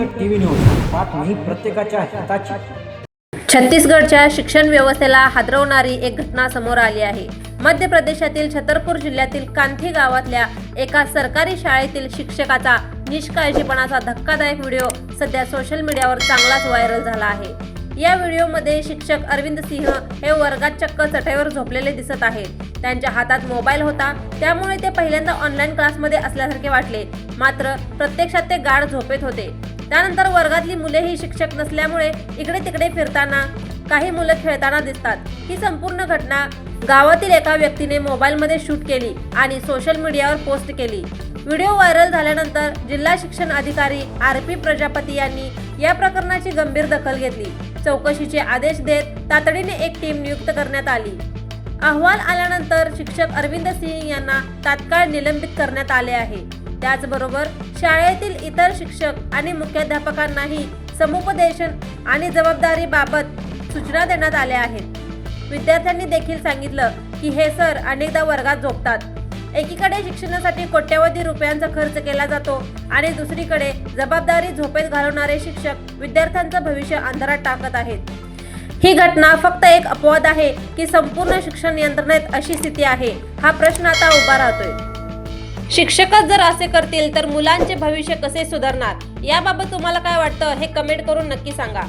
News बातमी प्रत्येकाच्या हिताची. छत्तीसगडच्या शिक्षण व्यवस्थेला हादरवणारी एक घटना समोर आली आहे. मध्य प्रदेशातील छतरपूर जिल्ह्यातील कांथी गावातल्या एका सरकारी शाळेतील शिक्षकाचा निष्काळजीपणाचा धक्कादायक व्हिडिओ सध्या सोशल मीडियावर चांगलाच व्हायरल झाला आहे. या व्हिडिओमध्ये शिक्षक अरविंद सिंह हे वर्गात चक्क चटईवर झोपलेले दिसत आहेत. त्यांच्या हातात मोबाईल होता. त्यामुळे ते पहिल्यांदा ऑनलाईन क्लासमध्ये असल्यासारखे वाटले. मात्र प्रत्यक्षात ते गाढ झोपेत होते. त्यानंतर वर्गातली मुलेही शिक्षक नसल्यामुळे इकडे तिकडे फिरताना काही मुलं खेळताना दिसतात. ही संपूर्ण घटना गावातील एका व्यक्तीने मोबाईलमध्ये शूट केली आणि सोशल मीडियावर पोस्ट केली. व्हिडिओ व्हायरल झाल्यानंतर जिल्हा शिक्षण अधिकारी आर पी प्रजापती यांनी या प्रकरणाची गंभीर दखल घेतली. चौकशीचे आदेश देत तातडीने एक टीम नियुक्त करण्यात आली. अहवाल आल्यानंतर शिक्षक अरविंद सिंह यांना तात्काळ निलंबित करण्यात आले आहे. त्याचबरोबर शाळेतील इतर शिक्षक आणि मुख्याध्यापकांनाही समुपदेशन आणि जबाबदारीबाबत सूचना देण्यात आल्या आहेत. विद्यार्थ्यांनी देखील सांगितलं की हे सर अनेकदा वर्गात झोपतात. एकीकडे शिक्षणासाठी कोट्यवधी रुपयांचा खर्च केला जातो आणि दुसरीकडे जबाबदारी झोपेत घालवणारे शिक्षक विद्यार्थ्यांचं भविष्य अंधारात टाकत आहेत. ही घटना फक्त एक अपवाद आहे की संपूर्ण शिक्षण यंत्रणेत अशी स्थिती आहे हा प्रश्न आता उभा राहतोय. शिक्षकच जर असे करतील तर मुलांचे भविष्य कसे सुधारणार? याबाबत तुम्हाला काय वाटतं हे कमेंट करून नक्की सांगा.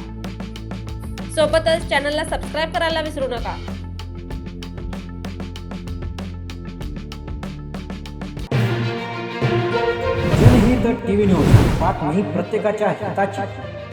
सोबतच चॅनलला सबस्क्राईब करायला विसरू नका. जनहित टीव्ही न्यूज बातमी प्रत्येकाच्या हिताची.